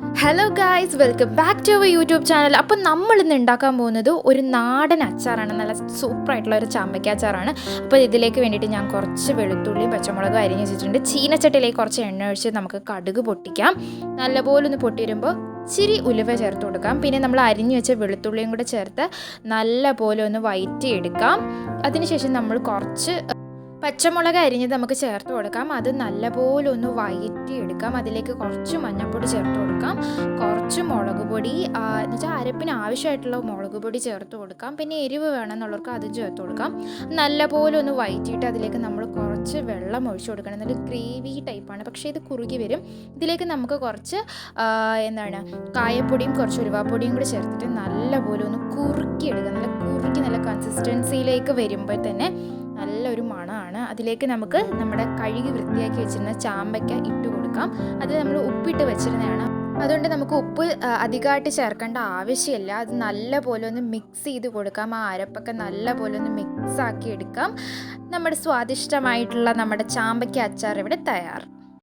Hello guys welcome back to our YouTube channel അപ്പം നമ്മൾ ഇന്ന് ഉണ്ടാക്കാൻ പോകുന്നത് ഒരു നാടൻ അച്ചാറാണ്. നല്ല സൂപ്പറായിട്ടുള്ള ഒരു ചാമ്പയ്ക്ക അച്ചാറാണ്. അപ്പോൾ ഇതിലേക്ക് വേണ്ടിയിട്ട് ഞാൻ കുറച്ച് വെളുത്തുള്ളിയും പച്ചമുളകും അരിഞ്ഞ് വെച്ചിട്ടുണ്ട്. ചീനച്ചട്ടിയിലേക്ക് കുറച്ച് എണ്ണ ഒഴിച്ച് നമുക്ക് കടുക് പൊട്ടിക്കാം. നല്ലപോലെ ഒന്ന് പൊട്ടി വരുമ്പോൾ ഇച്ചിരി ഉലുവ ചേർത്ത് കൊടുക്കാം. പിന്നെ നമ്മൾ അരിഞ്ഞു വെച്ച വെളുത്തുള്ളിയും കൂടെ ചേർത്ത് നല്ലപോലെ ഒന്ന് വയറ്റി എടുക്കാം അതിനുശേഷം നമ്മൾ കുറച്ച് പച്ചമുളക് അരിഞ്ഞത് നമുക്ക് ചേർത്ത് കൊടുക്കാം. അത് നല്ലപോലെ ഒന്ന് വയറ്റി എടുക്കാം അതിലേക്ക് കുറച്ച് മഞ്ഞൾപ്പൊടി ചേർത്ത് കൊടുക്കാം. കുറച്ച് മുളക് പൊടി എന്നുവെച്ചാൽ എന്ന് വെച്ചാൽ അരപ്പിന് ആവശ്യമായിട്ടുള്ള മുളക് പൊടി ചേർത്ത് കൊടുക്കാം. പിന്നെ എരിവ് വേണമെന്നുള്ളവർക്ക് അതും ചേർത്ത് കൊടുക്കാം. നല്ലപോലെ ഒന്ന് വയറ്റിയിട്ട് അതിലേക്ക് നമ്മൾ കുറച്ച് വെള്ളം ഒഴിച്ചു കൊടുക്കണം. എന്നിട്ട് ഗ്രേവി ടൈപ്പാണ്. പക്ഷേ ഇത് കുറുകി വരും. ഇതിലേക്ക് നമുക്ക് കുറച്ച് എന്താണ് കായപ്പൊടിയും കുറച്ച് ഉരുവാപ്പൊടിയും കൂടി ചേർത്തിട്ട് നല്ലപോലെ ഒന്ന് കുറുക്കി എടുക്കുക നല്ല കുറുക്കി നല്ല കൺസിസ്റ്റൻസിയിലേക്ക് വരുമ്പോൾ തന്നെ നല്ലൊരു മണമാണ്. അതിലേക്ക് നമുക്ക് നമ്മുടെ കഴുകി വൃത്തിയാക്കി വെച്ചിരുന്ന ചാമ്പയ്ക്ക ഇട്ട് കൊടുക്കാം. അത് നമ്മൾ ഉപ്പിട്ട് വെച്ചിരുന്നതാണ്. അതുകൊണ്ട് നമുക്ക് ഉപ്പ് അധികമായിട്ട് ചേർക്കേണ്ട ആവശ്യമില്ല. അത് നല്ല പോലെ ഒന്ന് മിക്സ് ചെയ്ത് കൊടുക്കാം. ആ അരപ്പൊക്കെ നല്ല പോലെ ഒന്ന് മിക്സ് ആക്കി എടുക്കാം. നമ്മുടെ സ്വാദിഷ്ടമായിട്ടുള്ള നമ്മുടെ ചാമ്പയ്ക്ക അച്ചാർ ഇവിടെ തയ്യാർ.